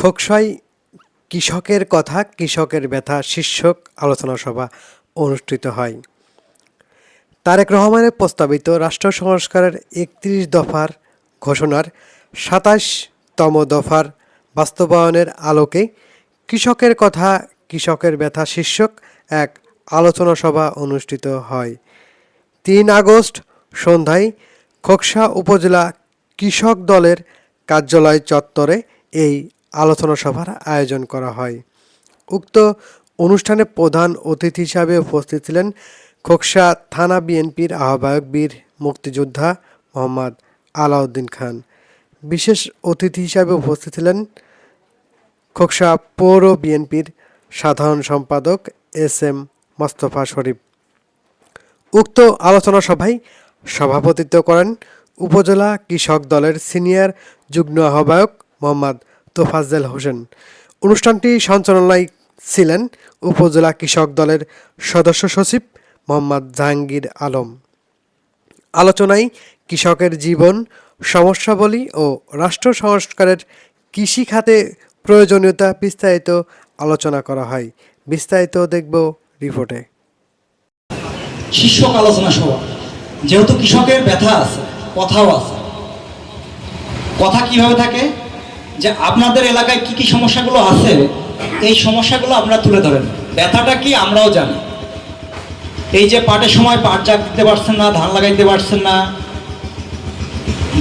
খোকসাই কৃষকের কথা, কৃষকের ব্যথা, শীর্ষক আলোচনা সভা অনুষ্ঠিত হয়। তারেক রহমানের প্রস্তাবিত রাষ্ট্র সংস্কারের একত্রিশ দফার ঘোষণার সাতাশতম দফার বাস্তবায়নের আলোকে কৃষকের কথা, কৃষকের ব্যথা, শীর্ষক এক আলোচনা সভা অনুষ্ঠিত হয়। তিন আগস্ট সন্ধ্যায় খোকসা উপজেলা কৃষক দলের কার্যালয় চত্বরে এই আলোচনা সভার আয়োজন করা হয়। উক্ত অনুষ্ঠানে প্রধান অতিথি হিসাবে উপস্থিত ছিলেন খোকসা থানা বিএনপির আহ্বায়ক বীর মুক্তিযোদ্ধা মোহাম্মদ আলাউদ্দিন খান। বিশেষ অতিথি হিসাবে উপস্থিত ছিলেন খোকসা পৌর বিএনপির সাধারণ সম্পাদক এস এম মোস্তফা শরীফ। উক্ত আলোচনা সভায় সভাপতিত্ব করেন উপজেলা কৃষক দলের সিনিয়র যুগ্ম আহ্বায়ক মোহাম্মদ তোফাজ্জেল হোসেন। অনুষ্ঠানটি সঞ্চালনায় ছিলেন উপজেলা কৃষক দলের সদস্য সচিব মোহাম্মদ জাহাঙ্গীর আলম। আলোচনায় কৃষকের জীবন, সমস্যাবলী ও রাষ্ট্র সংস্কারের কৃষি খাতে প্রয়োজনীয়তা বিস্তারিত আলোচনা করা হয়। বিস্তারিত দেখব রিপোর্টে। শীর্ষক আলোচনা সভা। যেহেতু কৃষকের ব্যথা আছে, কথাও আছে। কথা কীভাবে থাকে? যে আপনাদের এলাকায় কি কি সমস্যাগুলো আছে, এই সমস্যাগুলো আপনারা তুলে ধরেন। ব্যথাটা কি আমরাও জানি। এই যে পাটের সময় পাট জাগ দিতে পারছেন না, ধান লাগাইতে পারছেন না,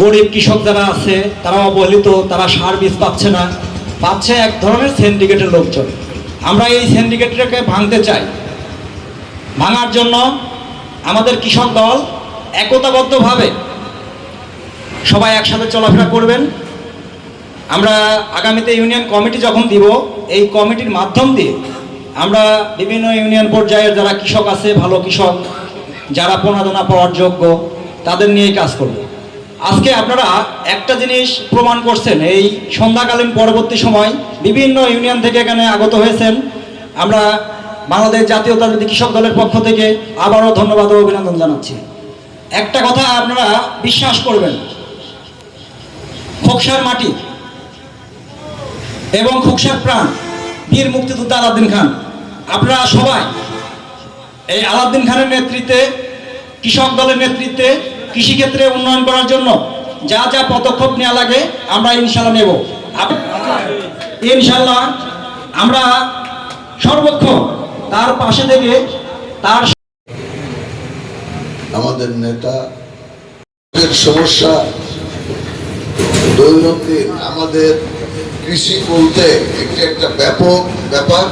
গরিব কৃষক যারা আছে তারা অবহেলিত, তারা সার বীজ পাচ্ছে না, পাচ্ছে এক ধরনের সিন্ডিকেটের লোকজন। আমরা এই সিন্ডিকেটটাকে ভাঙতে চাই। ভাঙার জন্য আমাদের কৃষক দল একতাবদ্ধভাবে সবাই একসাথে চলাফেরা করবেন। আমরা আগামীতে ইউনিয়ন কমিটি যখন দিব, এই কমিটির মাধ্যম দিয়ে আমরা বিভিন্ন ইউনিয়ন পর্যায়ের যারা কৃষক আছে, ভালো কৃষক, যারা প্রণোদনা পাওয়ার যোগ্য, তাদের নিয়েই কাজ করব। আজকে আপনারা একটা জিনিস প্রমাণ করছেন, এই সন্ধ্যাকালীন পরবর্তী সময় বিভিন্ন ইউনিয়ন থেকে এখানে আগত হয়েছেন। আমরা বাংলাদেশ জাতীয়তাবাদী কৃষক দলের পক্ষ থেকে আবারও ধন্যবাদ ও অভিনন্দন জানাচ্ছি। একটা কথা আপনারা বিশ্বাস করবেন, খোকসার মাটি এবং খোকসার প্রাণ বীর মুক্তিযোদ্ধা আলাউদ্দিন খান। আপনারা সবাই এই আলাউদ্দিন খানের নেতৃত্বে, কৃষক দলের নেতৃত্বে, কৃষিক্ষেত্রে উন্নয়ন করার জন্য যা যা পদক্ষেপ নেওয়া লাগে আমরা ইনশাল্লাহ নেব। ইনশাল্লাহ আমরা সর্বক্ষণ তার পাশে থেকে তার আমাদের নেতা সমস্যা দৈনন্দিন আমাদের কৃষি বলতে একটি একটা ব্যাপক ব্যাপার।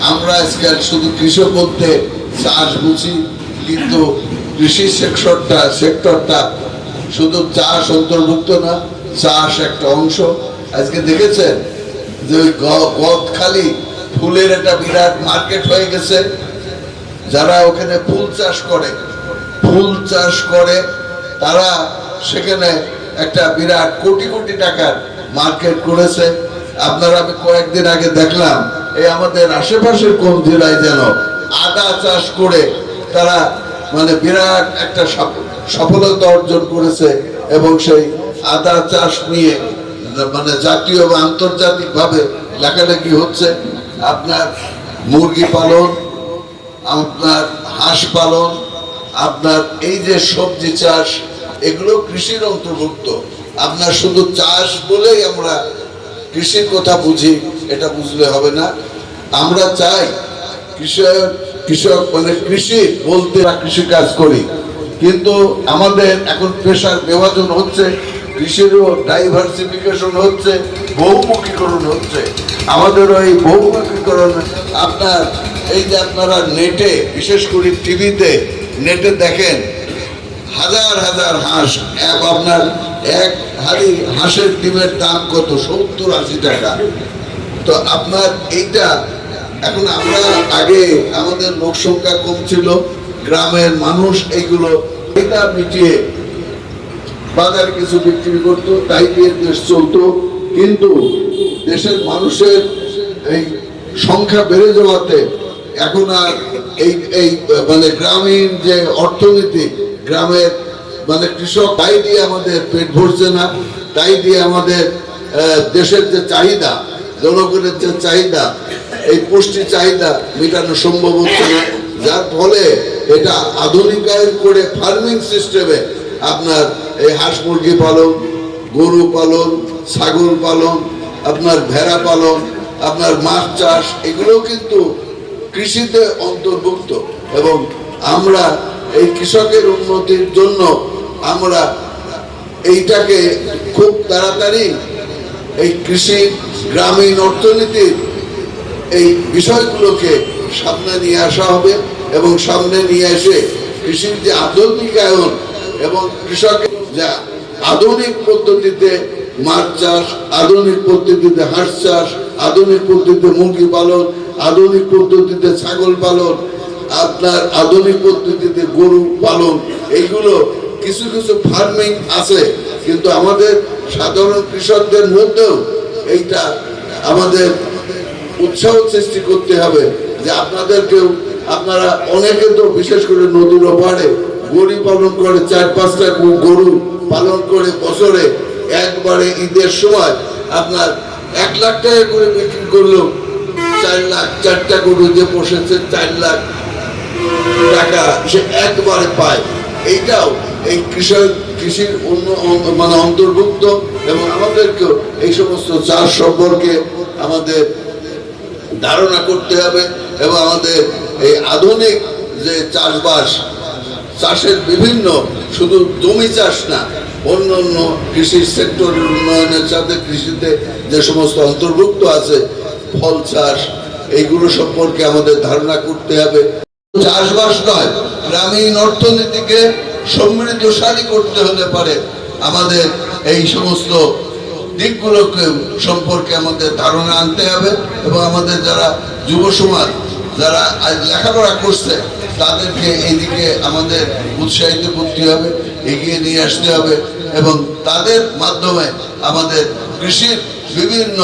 আমরা আজকাল শুধু কৃষক বলতে চাষ বুঝি, কিন্তু কৃষি সেক্টরটা সেক্টরটা শুধু চাষ অন্তর্ভুক্ত না, চাষ একটা অংশ। আজকে দেখেছেন যে ওই গ- গদখালি ফুলের একটা বিরাট মার্কেট হয়ে গেছে। যারা ওখানে ফুল চাষ করে, ফুল চাষ করে, তারা সেখানে একটা বিরাট কোটি কোটি টাকার মার্কেট করেছে। আপনারা আমি কয়েকদিন আগে দেখলাম, এই আমাদের আশেপাশের কোন জেলায় যেন আদা চাষ করে তারা মানে বিরাট একটা সফলতা অর্জন করেছে এবং সেই আদা চাষ নিয়ে মানে জাতীয় বা আন্তর্জাতিকভাবে লেখালেখি হচ্ছে। আপনার মুরগি পালন, আপনার হাঁস পালন, আপনার এই যে সবজি চাষ, এগুলো কৃষির অন্তর্ভুক্ত। আপনার শুধু চাষ বলেই আমরা কৃষির কথা বুঝি, এটা বুঝলে হবে না। আমরা চাই কৃষক কৃষক মানে কৃষি বলতে কৃষি কাজ করি। কিন্তু আমাদের এখন পেশার বিভাজন হচ্ছে, কৃষিরও ডাইভার্সিফিকেশন হচ্ছে, বহুমুখীকরণ হচ্ছে। আমাদের ওই বহুমুখীকরণ, আপনার এই যে আপনারা নেটে, বিশেষ করে টিভিতে নেটে দেখেন, হাজার হাজার হাঁস, এক আপনার এক হাঁসের ডিমের দাম কত? সত্তর আশি টাকা। তো আপনার এইটা, এখন আমরা আগে আমাদের লোক সংখ্যা কম ছিল, গ্রামের মানুষ এইগুলো এটা মিটিয়ে বাজারে কিছু বিক্রি করতো, তাই দিয়ে দেশ চলতো। কিন্তু দেশের মানুষের এই সংখ্যা বেড়ে যাওয়াতে এখন আর এই এই মানে গ্রামীণ যে অর্থনীতি, গ্রামের মানে কৃষক, তাই দিয়ে আমাদের পেট ভরছে না, তাই দিয়ে আমাদের দেশের যে চাহিদা, জনগণের যে চাহিদা, এই পুষ্টি চাহিদা মেটানো সম্ভব হচ্ছে না। যার ফলে এটা আধুনিকায়ন করে ফার্মিং সিস্টেমে আপনার এই হাঁস মুরগি পালন, গরু পালন, ছাগল পালন, আপনার ভেড়া পালন, আপনার মাছ চাষ এগুলো কিন্তু কৃষিতে অন্তর্ভুক্ত। এবং আমরা এই কৃষকের উন্নতির জন্য আমরা এইটাকে খুব তাড়াতাড়ি এই কৃষি গ্রামীণ অর্থনীতির এই বিষয়গুলোকে সামনে নিয়ে আসা হবে এবং সামনে নিয়ে এসে কৃষির যে আধুনিকায়ন এবং কৃষকের যা আধুনিক পদ্ধতিতে মাছ চাষ, আধুনিক পদ্ধতিতে হাঁস চাষ, আধুনিক পদ্ধতিতে মুরগি পালন, আধুনিক পদ্ধতিতে ছাগল পালন, আপনার আধুনিক পদ্ধতিতে গরু পালন, এইগুলো কিছু কিছু ফার্মিং আছে, কিন্তু আমাদের সাধারণ কৃষকদের মধ্যেও এইটা আমাদের উৎসাহ সৃষ্টি করতে হবে যে আপনাদেরকেও, আপনারা অনেকে তো বিশেষ করে নদীর ওপারে গরু পালন করে, চার পাঁচটা গরু পালন করে বছরে একবারে ঈদের সময় আপনার এক লাখ টাকা করে বিক্রি করলেও চার লাখ, চারটা গরু যে বসেছে, চার লাখ টাকা সে একবারে পায়। এইটাও এই কৃষক, কৃষির অন্য মানে অন্তর্ভুক্ত এবং আমাদেরকেও এই সমস্ত চাষ সম্পর্কে আমাদের ধারণা করতে হবে এবং আমাদের এই আধুনিক যে চাষবাস, চাষের বিভিন্ন শুধু জমি চাষ না, অন্য অন্য কৃষি সেক্টরের উন্নয়নের সাথে কৃষিতে যে সমস্ত অন্তর্ভুক্ত আছে, ফল চাষ, এইগুলো সম্পর্কে আমাদের ধারণা করতে হবে। চাষবাস নয়, গ্রামীণ অর্থনীতিকে সমৃদ্ধশালী করতে হলে পারে। আমাদের এই সমস্ত দিকগুলোকে সম্পর্কে আমাদের ধারণা আনতে হবে এবং আমাদের যারা যুব সমাজ, যারা আজ লেখাপড়া করছে, তাদেরকে এইদিকে আমাদের উৎসাহিত করতে হবে, এগিয়ে নিয়ে আসতে হবে এবং তাদের মাধ্যমে আমাদের কৃষির বিভিন্ন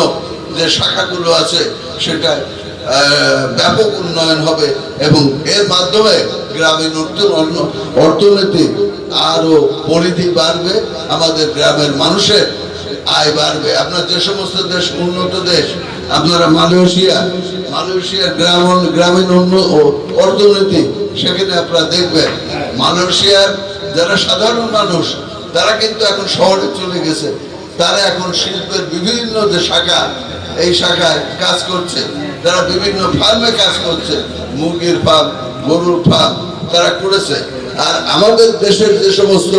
যে শাখাগুলো আছে সেটা ব্যাপক উন্নয়ন হবে এবং এর মাধ্যমে গ্রামীণ অর্থ- অর্থ- অর্থনীতি আরও পরিধি বাড়বে, আমাদের গ্রামের মানুষের আয় বাড়বে। আপনার যে সমস্ত দেশ উন্নত দেশ, আপনারা মালয়েশিয়া, মালয়েশিয়ার গ্রাম গ্রামীণ অর্থনীতি, সেখানে আপনারা দেখবেন মালয়েশিয়ার যারা সাধারণ মানুষ, তারা কিন্তু এখন শহরে চলে গেছে। তারা এখন শিল্পের বিভিন্ন যে শাখা, এই শাখায় কাজ করছে। তারা বিভিন্ন ফার্মে কাজ করছে, মুরগির ফার্ম, গরুর ফার্ম, তারা করেছে। আর আমাদের দেশের যে সমস্ত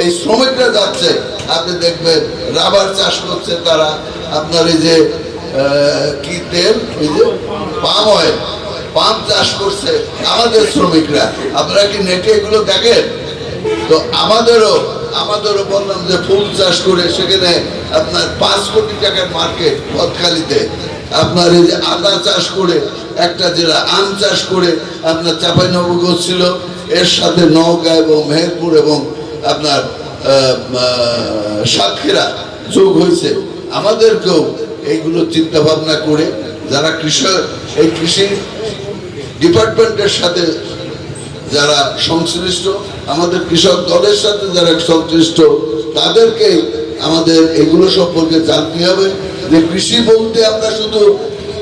এই শ্রমিকরা যাচ্ছে, আপনি দেখবেন রাবার চাষ করছে তারা। আপনার এই যে কি তেল? এই যে পাম অয়েল। পাম চাষ করছে আমাদের শ্রমিকরা। আপনারা কি নেটে এগুলো দেখেন? তো আমাদেরও আমাদেরও বললাম যে ফুল চাষ করে সেখানে আপনার পাঁচ কোটি টাকার মার্কেট পথখালিতে। আপনার এই যে আদা চাষ করে, একটা জেলা আম চাষ করে আপনার চাপাই নবগঞ্জ ছিল। এর সাথে নওগাঁ এবং মেহেরপুর এবং আপনার সাতক্ষীরা যোগ হয়েছে। আমাদেরকেও এইগুলো চিন্তা ভাবনা করে যারা কৃষক, এই কৃষি ডিপার্টমেন্টের সাথে যারা সংশ্লিষ্ট আমাদের কৃষক দলের সাথে যারা সংশ্লিষ্ট, তাদেরকে আমাদের এগুলো সম্পর্কে জানতে হবে যে কৃষি বলতে আমরা শুধু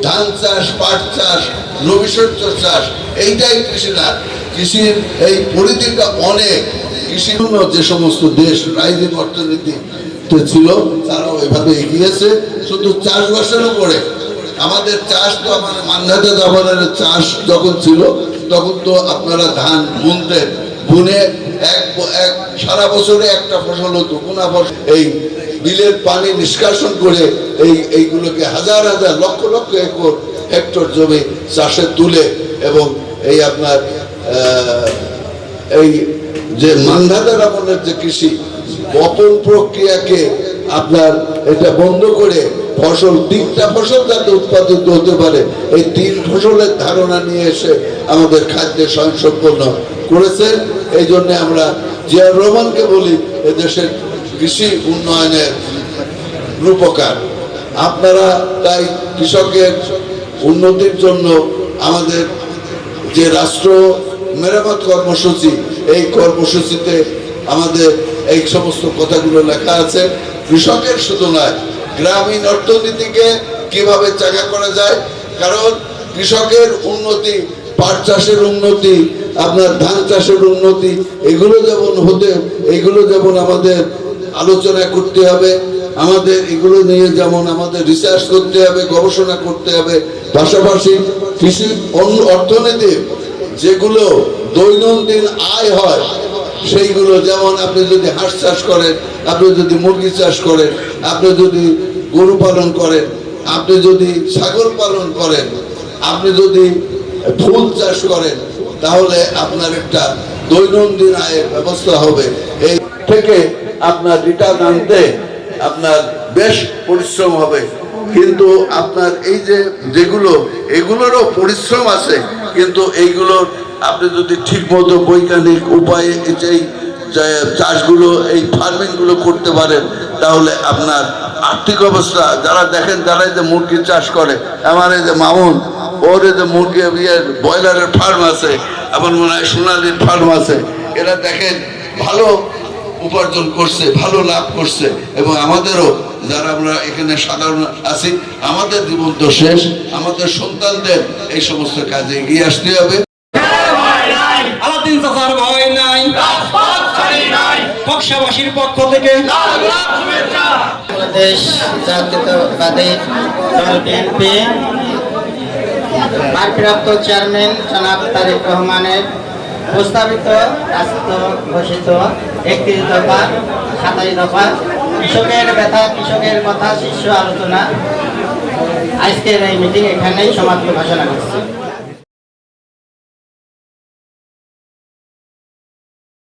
ধান চাষ, পাট চাষ রবি শস্য চাষ, এইটাই কৃষি না। কৃষির এই পরিধিটা অনেক। কৃষি যে সমস্ত দেশ রাইজিং অর্থনীতি ছিল, তারাও এভাবে এগিয়েছে, শুধু চাষবাসের উপরে। আমাদের চাষ তো আমাদের চাষ যখন ছিল, তখন তো আপনারা ধান বুনতেন বুনে এক এক সারা বছরে একটা ফসল হতো কোনা ফসল। এই বিলের পানি নিষ্কাশন করে এই এইগুলোকে হাজার হাজার লক্ষ লক্ষ একর হেক্টর জমি চাষে তুলে এবং এই আপনার এই যে মান্ধাতা রামনের যে কৃষি, বপন প্রক্রিয়াকে আপনার এটা বন্ধ করে ফসল, তিনটা ফসল যাতে উৎপাদিত হতে পারে, এই তিন ফসলের ধারণা নিয়ে এসে আমাদের খাদ্যে স্বয়ংসম্পন্ন করেছেন। এই জন্য আমরা জিয়া রহমানকে বলি এদেশের কৃষি উন্নয়নের রূপকার। আপনারা তাই কৃষকের উন্নতির জন্য আমাদের যে রাষ্ট্র মেরামত কর্মসূচি, এই কর্মসূচিতে আমাদের এই সমস্ত কথাগুলো লেখা আছে। কৃষকের শুধু নয়, গ্রামীণ অর্থনীতিকে কীভাবে চাকা করা যায়, কারণ কৃষকের উন্নতি পাট চাষের উন্নতি, আপনার ধান চাষের উন্নতি, এগুলো যেমন হতে, এগুলো যেমন আমাদের আলোচনা করতে হবে, আমাদের এগুলো নিয়ে যেমন আমাদের রিসার্চ করতে হবে, গবেষণা করতে হবে, পাশাপাশি কৃষি অন্য অর্থনীতির যেগুলো দৈনন্দিন আয় হয়, সেইগুলো যেমন আপনি যদি হাঁস চাষ করেন, আপনি যদি মুরগি চাষ করেন, আপনি যদি গরু পালন করেন, আপনি যদি ছাগল পালন করেন, আপনি যদি ফুল চাষ করেন, তাহলে আপনার একটা দৈনন্দিন আয়ের ব্যবস্থা হবে। এই থেকে আপনার রিটার্ন আনতে আপনার বেশ পরিশ্রম হবে। কিন্তু আপনার এই যে যেগুলো, এগুলোরও পরিশ্রম আছে, কিন্তু এইগুলো আপনি যদি ঠিকমতো বৈজ্ঞানিক উপায়ে এই যে চাষগুলো, এই ফার্মিংগুলো করতে পারেন, তাহলে আপনার আর্থিক অবস্থা, যারা দেখেন যারা যে মুরগি চাষ করে, আমার এই যে মামুন ওর যে মুরগি ইয়ের ব্রয়লারের ফার্ম আছে আমার মনে হয় সোনালির ফার্ম আছে। এরা দেখেন ভালো উপার্জন করছে ভালো লাভ করছে এবং আমাদেরও যারা আমরা এখানে সাধারণ আছি আমাদের জীবন তো শেষ আমাদের সন্তানদের এই সমস্ত কাজে এগিয়ে আসতে হবে। আলাদিন নাই পক্ষাবাসীর পক্ষ থেকে। বাংলাদেশ জাতীয়তাবাদী দল বিএনপি ভারপ্রাপ্ত চেয়ারম্যান জনাব তারিক রহমানের প্রস্তাবিত রাষ্ট্র ঘোষিত একত্রিশ দফা সাতাশ দফা, কৃষকের ব্যথা, কৃষকের কথা, শীর্ষ আলোচনা। আজকের এই মিটিং এখানেই সমাপ্ত ঘোষণা করছি।